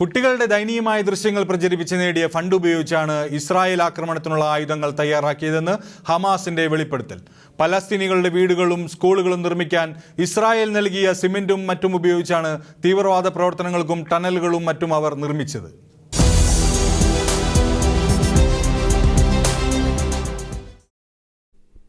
കുട്ടികളുടെ ദയനീയമായ ദൃശ്യങ്ങൾ പ്രചരിപ്പിച്ച് നേടിയ ഫണ്ട് ഉപയോഗിച്ചാണ് ഇസ്രായേൽ ആക്രമണത്തിനുള്ള ആയുധങ്ങൾ തയ്യാറാക്കിയതെന്ന് ഹമാസിന്റെ വെളിപ്പെടുത്തൽ. പലസ്തീനികളുടെ വീടുകളും സ്കൂളുകളും നിർമ്മിക്കാൻ ഇസ്രായേൽ നൽകിയ സിമെന്റും മറ്റും ഉപയോഗിച്ചാണ് തീവ്രവാദ പ്രവർത്തനങ്ങൾക്കും ടണലുകളും മറ്റും അവർ നിർമ്മിച്ചത്.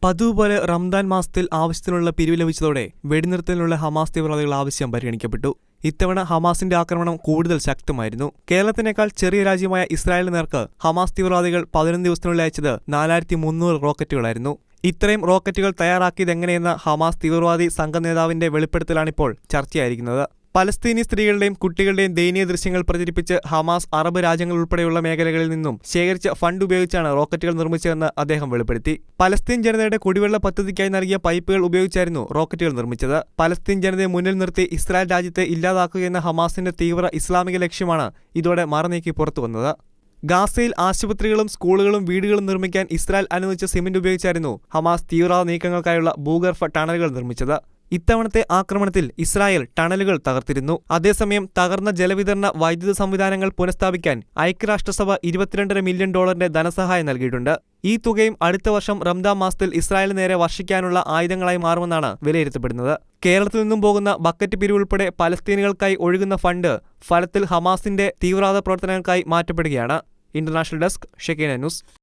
പതിവ് റംദാൻ മാസത്തിൽ ആവശ്യത്തിനുള്ള പിരിവ് ലഭിച്ചതോടെ വെടിനിർത്തലിനുള്ള ഹമാസ് തീവ്രവാദികൾ ആവശ്യം പരിഗണിക്കപ്പെട്ടു. ഇത്തവണ ഹമാസിന്റെ ആക്രമണം കൂടുതൽ ശക്തമായിരുന്നു. കേരളത്തിനേക്കാൾ ചെറിയ രാജ്യമായ ഇസ്രായേലിന് നേർക്ക് ഹമാസ് തീവ്രവാദികൾ പതിനൊന്ന് ദിവസത്തിനുള്ളിൽ അയച്ചത് നാലായിരത്തി മുന്നൂറ് റോക്കറ്റുകളായിരുന്നു. ഇത്രയും റോക്കറ്റുകൾ തയ്യാറാക്കിയതെങ്ങനെയെന്ന ഹമാസ് തീവ്രവാദി സംഘ നേതാവിന്റെ വെളിപ്പെടുത്തലാണിപ്പോൾ ചർച്ചയായിരിക്കുന്നത്. പലസ്തീനി സ്ത്രീകളുടെയും കുട്ടികളുടെയും ദയനീയ ദൃശ്യങ്ങൾ പ്രചരിപ്പിച്ച് ഹമാസ് അറബ് രാജ്യങ്ങൾ ഉൾപ്പെടെയുള്ള മേഖലകളിൽ നിന്നും ശേഖരിച്ച ഫണ്ട് ഉപയോഗിച്ചാണ് റോക്കറ്റുകൾ നിർമ്മിച്ചതെന്ന് അദ്ദേഹം വെളിപ്പെടുത്തി. പലസ്തീൻ ജനതയുടെ കുടിവെള്ള പദ്ധതിക്കായി നൽകിയ പൈപ്പുകൾ ഉപയോഗിച്ചായിരുന്നു റോക്കറ്റുകൾ നിർമ്മിച്ചത്. പലസ്തീൻ ജനതയെ മുന്നിൽ നിർത്തി ഇസ്രായേൽ രാജ്യത്തെ ഇല്ലാതാക്കുക എന്ന ഹമാസിന്റെ തീവ്ര ഇസ്ലാമിക ലക്ഷ്യമാണ് ഇതോടെ മറനീക്കി പുറത്തുവന്നത് ഗാസയിൽ ആശുപത്രികളും സ്കൂളുകളും വീടുകളും നിർമ്മിക്കാൻ ഇസ്രായേൽ അനുവദിച്ച സിമന്റ് ഉപയോഗിച്ചായിരുന്നു ഹമാസ് തീവ്രവാദ നീക്കങ്ങൾക്കായുള്ള ഭൂഗർഭ ടണലുകൾ നിർമ്മിച്ചത്. ഇത്തവണത്തെ ആക്രമണത്തിൽ ഇസ്രായേൽ ടണലുകൾ തകർത്തിരുന്നു. അതേസമയം തകർന്ന ജലവിതരണ വൈദ്യുത സംവിധാനങ്ങൾ പുനഃസ്ഥാപിക്കാൻ ഐക്യരാഷ്ട്രസഭ ഇരുപത്തിരണ്ടര മില്യൺ ഡോളറിന്റെ ധനസഹായം നൽകിയിട്ടുണ്ട്. ഈ തുകയും അടുത്ത വർഷം റംദാം മാസത്തിൽ ഇസ്രായേലിന് നേരെ വർഷിക്കാനുള്ള ആയുധങ്ങളായി മാറുമെന്നാണ് വിലയിരുത്തപ്പെടുന്നത്. കേരളത്തിൽ നിന്നും പോകുന്ന ബക്കറ്റ് പിരിവുൾപ്പെടെ പലസ്തീനുകൾക്കായി ഒഴുകുന്ന ഫണ്ട് ഫലത്തിൽ ഹമാസിന്റെ തീവ്രവാദ പ്രവർത്തനങ്ങൾക്കായി മാറ്റപ്പെടുകയാണ്. International desk Shakeena news.